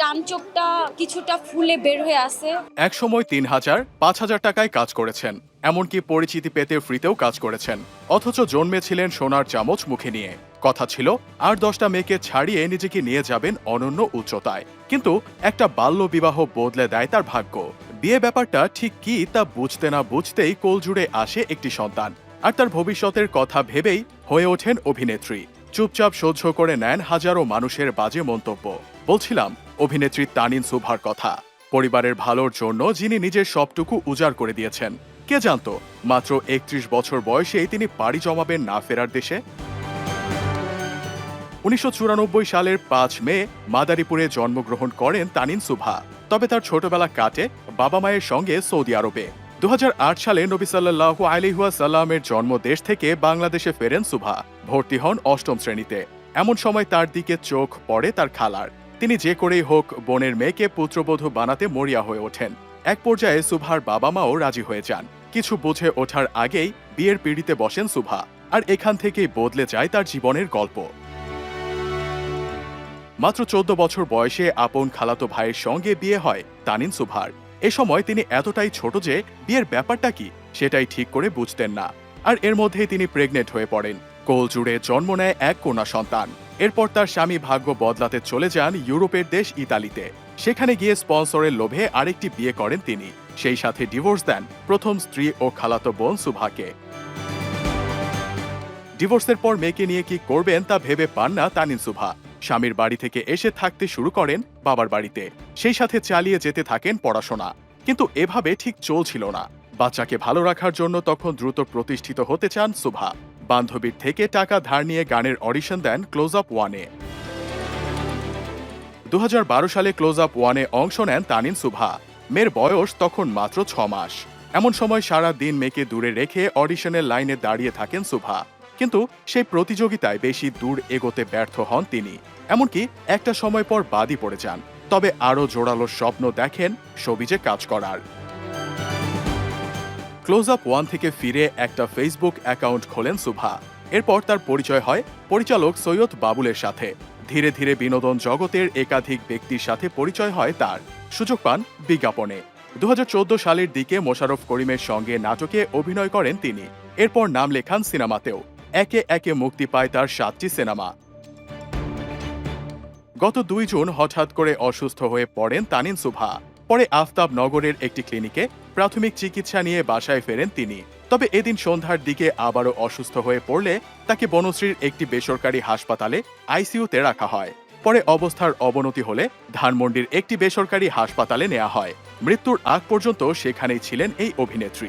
ডান চোখটা কিছুটা ফুলে বের হয়ে আসে। একসময় তিন হাজার, পাঁচ হাজার টাকায় কাজ করেছেন, এমনকি পরিচিতি পেতে ফ্রিতেও কাজ করেছেন। অথচ জন্মেছিলেন সোনার চামচ মুখে নিয়ে। কথা ছিল, আর দশটা মেয়েকে ছাড়িয়ে নিজেকে নিয়ে যাবেন অনন্য উচ্চতায়। কিন্তু একটা বাল্য বিবাহ বদলে দেয় তার ভাগ্য। বিয়ে ব্যাপারটা ঠিক কি তা বুঝতে না বুঝতেই কোল জুড়ে আসে একটি সন্তান। আর তার ভবিষ্যতের কথা ভেবেই হয়ে ওঠেন অভিনেত্রী। চুপচাপ সহ্য করে নেন হাজারো মানুষের বাজে মন্তব্য। বলছিলাম, অভিনেত্রী তানিন সুভার কথা। পরিবারের ভালোর জন্য যিনি নিজের সবটুকু উজাড় করে দিয়েছেন। কে জানতো, মাত্র একত্রিশ বছর বয়সেই তিনি পাড়ি জমাবেন না ফেরার দেশে? উনিশশো চুরানব্বই সালের পাঁচ মে মাদারীপুরে জন্মগ্রহণ করেন তানিন সুভা। তবে তার ছোটবেলা কাটে বাবা মায়ের সঙ্গে সৌদি আরবে। দু হাজার আট সালে নবী সাল্লাহু আলিহুয়া সাল্লামের জন্মদেশ থেকে বাংলাদেশে ফেরেন সুভা। ভর্তি হন অষ্টম শ্রেণীতে। এমন সময় তার দিকে চোখ পড়ে তার খালার। তিনি যে করেই হোক বোনের মেয়েকে পুত্রবধূ বানাতে মরিয়া হয়ে ওঠেন। এক পর্যায়ে সুভার বাবা মাও রাজি হয়ে যান। কিছু বুঝে ওঠার আগেই বিয়ের পিড়িতে বসেন সুভা আর এখান থেকেই বদলে যায় তার জীবনের গল্প। মাত্র চোদ্দ বছর বয়সে আপন খালাতো ভাইয়ের সঙ্গে বিয়ে হয় তানিন সুভার। এ সময় তিনি এতটাই ছোট যে বিয়ের ব্যাপারটা কি সেটাই ঠিক করে বুঝতেন না। আর এর মধ্যেই তিনি প্রেগনেন্ট হয়ে পড়েন। কোল জুড়ে জন্ম নেয় এক কন্যা সন্তান। এরপর তার স্বামী ভাগ্য বদলাতে চলে যান ইউরোপের দেশ ইতালিতে। সেখানে গিয়ে স্পন্সরের লোভে আরেকটি বিয়ে করেন তিনি। সেই সাথে ডিভোর্স দেন প্রথম স্ত্রী ও খালাতো বোন সুভাকে। ডিভোর্সের পর মেয়েকে নিয়ে কি করবেন তা ভেবে পান না তানিন সুভা। স্বামীর বাড়ি থেকে এসে থাকতে শুরু করেন বাবার বাড়িতে। সেই সাথে চালিয়ে যেতে থাকেন পড়াশোনা। কিন্তু এভাবে ঠিক চলছিল না। বাচ্চাকে ভালো রাখার জন্য তখন দ্রুত প্রতিষ্ঠিত হতে চান সুভা। বান্ধবীর থেকে টাকা ধার নিয়ে গানের অডিশন দেন ক্লোজ আপ ওয়ানে দু হাজার বারো সালে ক্লোজ আপ ওয়ানে অংশ নেন তানিন সুভা। মেয়ের বয়স তখন মাত্র ছ মাস। এমন সময় সারা দিন মেয়েকে দূরে রেখে অডিশনের লাইনে দাঁড়িয়ে থাকেন সুভা। কিন্তু সেই প্রতিযোগিতায় বেশি দূর এগোতে ব্যর্থ হন তিনি। এমনকি একটা সময় পর বাদই পড়ে যান। তবে আরও জোরালো স্বপ্ন দেখেন সবিজে কাজ করার। ক্লোজ আপ ওয়ান থেকে ফিরে একটা ফেসবুক অ্যাকাউন্ট খোলেন সুভা। এরপর তার পরিচয় হয় পরিচালক সৈয়দ বাবুলের সাথে। ধীরে ধীরে বিনোদন জগতের একাধিক ব্যক্তির সাথে পরিচয় হয় তার। সুযোগ পান বিজ্ঞাপনে। দু হাজার চৌদ্দ সালের দিকে মোশাররফ করিমের সঙ্গে নাটকে অভিনয় করেন তিনি। এরপর নাম লেখান সিনেমাতেও। একে একে মুক্তি পায় তার সাতটি সিনেমা। গত দুই জুন হঠাৎ করে অসুস্থ হয়ে পড়েন তানিন সুভা। পরে আফতাব নগরের একটি ক্লিনিকে প্রাথমিক চিকিৎসা নিয়ে বাসায় ফেরেন তিনি। তবে এদিন সন্ধ্যার দিকে আবারও অসুস্থ হয়ে পড়লে তাকে বনশ্রীর একটি বেসরকারি হাসপাতালে, আইসিইউতে রাখা হয়। পরে অবস্থার অবনতি হলে ধানমন্ডির একটি বেসরকারি হাসপাতালে নেওয়া হয়। মৃত্যুর আগ পর্যন্ত সেখানেই ছিলেন এই অভিনেত্রী।